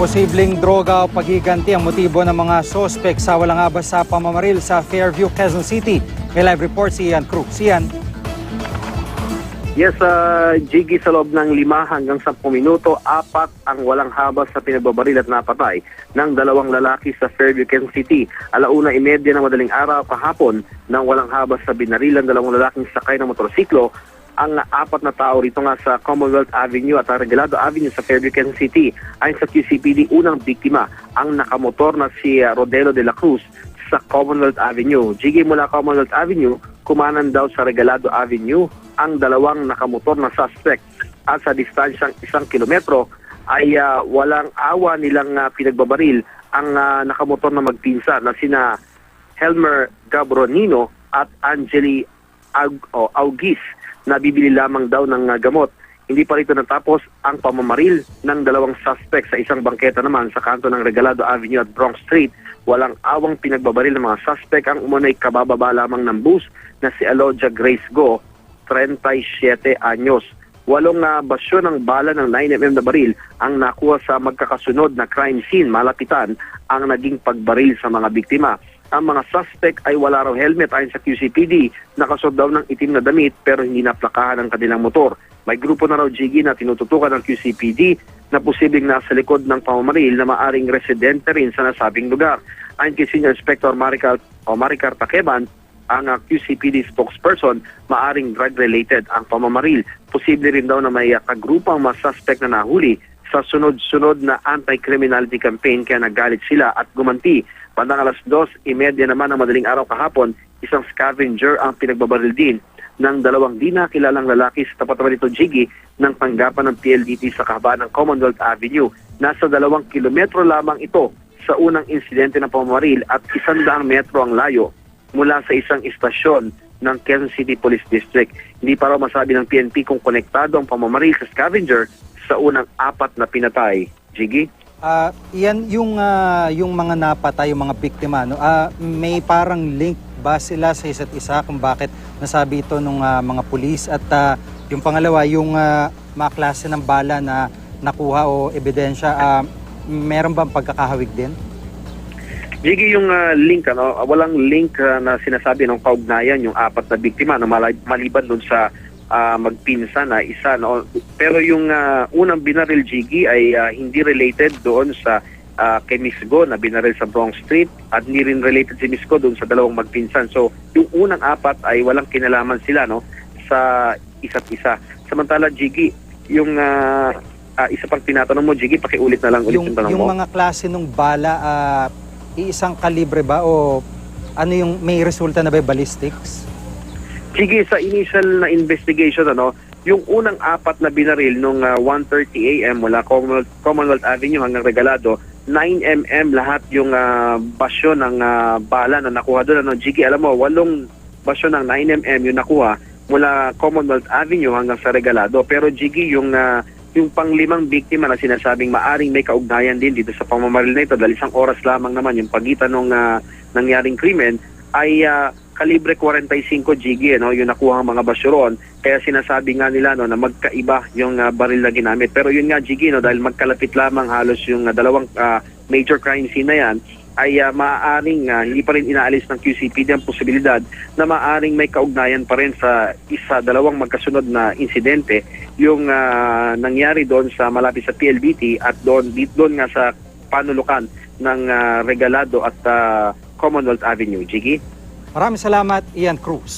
Posibleng droga o pagiganti ang motibo ng mga sospek sa walang abas sa pamamaril sa Fairview, Quezon City. May live report si Ian Cruz. Ian. Yes, uh, Jiggy, sa loob ng lima hanggang 10 minuto, apat ang walang habas sa pinagbabaril at napatay ng dalawang lalaki sa Fairview, Quezon City. Alauna imedya ng madaling araw kahapon ng walang habas sa binarilan dalawang lalaking sakay ng motorsiklo ang apat na tao rito nga sa Commonwealth Avenue at Regalado Avenue sa Fairview, Quezon City. Ayon sa QCPD, unang biktima ang nakamotor na si uh, Rodelo de la Cruz sa Commonwealth Avenue. Jiggy mula Commonwealth Avenue, kumanan daw sa Regalado Avenue ang dalawang nakamotor na suspect at sa distansyang isang kilometro ay ah, walang awa nilang ah, pinagbabaril ang ah, nakamotor na magpinsa na sina Helmer Gabronino at Angeli Aug- Augis na bibili lamang daw ng ah, gamot. Hindi pa rito natapos ang pamamaril ng dalawang suspect sa isang bangketa naman sa kanto ng Regalado Avenue at Bronx Street. Walang awang pinagbabaril ng mga suspect ang umunay kabababa lamang ng bus na si Aloja Grace Go, 37 anyos. Walong na basyo ng bala ng 9mm na baril ang nakuha sa magkakasunod na crime scene malapitan ang naging pagbaril sa mga biktima. Ang mga suspect ay wala raw helmet ayon sa QCPD. Nakasuot daw ng itim na damit pero hindi naplakahan ang kanilang motor. May grupo na raw Jiggy na tinututukan ng QCPD na posibleng nasa likod ng pamamaril na maaring residente rin sa nasabing lugar. Ayon kay Senior Inspector Maricar, o Maricar Takeban, ang uh, QCPD spokesperson, maaring drug-related ang pamamaril. Posible rin daw na may uh, kagrupang mga suspect na nahuli sa sunod-sunod na anti-criminality campaign kaya nagalit sila at gumanti. Bandang alas 2.30 naman ng madaling araw kahapon, isang scavenger ang pinagbabaril din ng dalawang di nakilalang lalaki sa tapat naman ito, Jiggy, ng tanggapan ng PLDT sa kahabaan ng Commonwealth Avenue. Nasa dalawang kilometro lamang ito sa unang insidente ng pamamaril at isang metro ang layo mula sa isang istasyon ng Quezon City Police District. Hindi pa raw masabi ng PNP kung konektado ang pamamaril sa scavenger sa unang apat na pinatay. Jiggy? Ah, Ian, yung, ah, yung mga napatay, yung mga biktima, no, ah, may parang link ba sila sa isa't isa kung bakit nasabi ito ng mga pulis? At ah, yung pangalawa, yung ah, mga klase ng bala na nakuha o ebidensya, ah, meron bang pagkakahawig din? Jiggy, yung ah, link, ano, walang link ah, na sinasabi ng kaugnayan yung apat na biktima mali- maliban dun sa ah, magpinsan na isa. No? Pero yung ah, unang binaril, Jiggy, ay ah, hindi related doon sa ah, kay Miss Go na binaril sa Bronx Street at hindi rin related si Miss Go doon sa dalawang magpinsan. So, yung unang apat ay walang kinalaman sila no sa isa't isa. Samantala, Jiggy, yung ah, ah, isa pang tinatanong mo, Jiggy, pakiulit na lang ulit yung, yung tanong yung mo. mga klase ng bala, ah, iisang kalibre ba o ano yung may resulta na ba ballistics? Sige, sa initial na investigation, ano, yung unang apat na binaril nung ah, 1.30 a.m. mula Commonwealth, Commonwealth Avenue hanggang Regalado, 9mm lahat yung ah, basyo ng ah, bala na nakuha doon. Ano, Jiggy, alam mo, walong basyo ng 9mm yung nakuha mula Commonwealth Avenue hanggang sa Regalado. Pero Jiggy, yung ah, yung panglimang biktima na sinasabing maaring may kaugnayan din dito sa pamamaril na ito dahil isang oras lamang naman yung pagitan ng nangyaring krimen ay ah, kalibre 45 GG no yung nakuha ang mga basyo roon kaya sinasabi nga nila no na magkaiba yung ah, baril na ginamit pero yun nga GG no dahil magkalapit lamang halos yung ah, dalawang ah, major crime scene na yan ay ah, maaaring ah, hindi pa rin inaalis ng QCPD ang posibilidad na maaaring may kaugnayan pa rin sa isa dalawang magkasunod na insidente yung ah, nangyari doon sa malapit sa PLDT at doon doon nga sa panulukan ng ah, Regalado at ah, Commonwealth Avenue. Jiggy? Maraming salamat, Ian Cruz.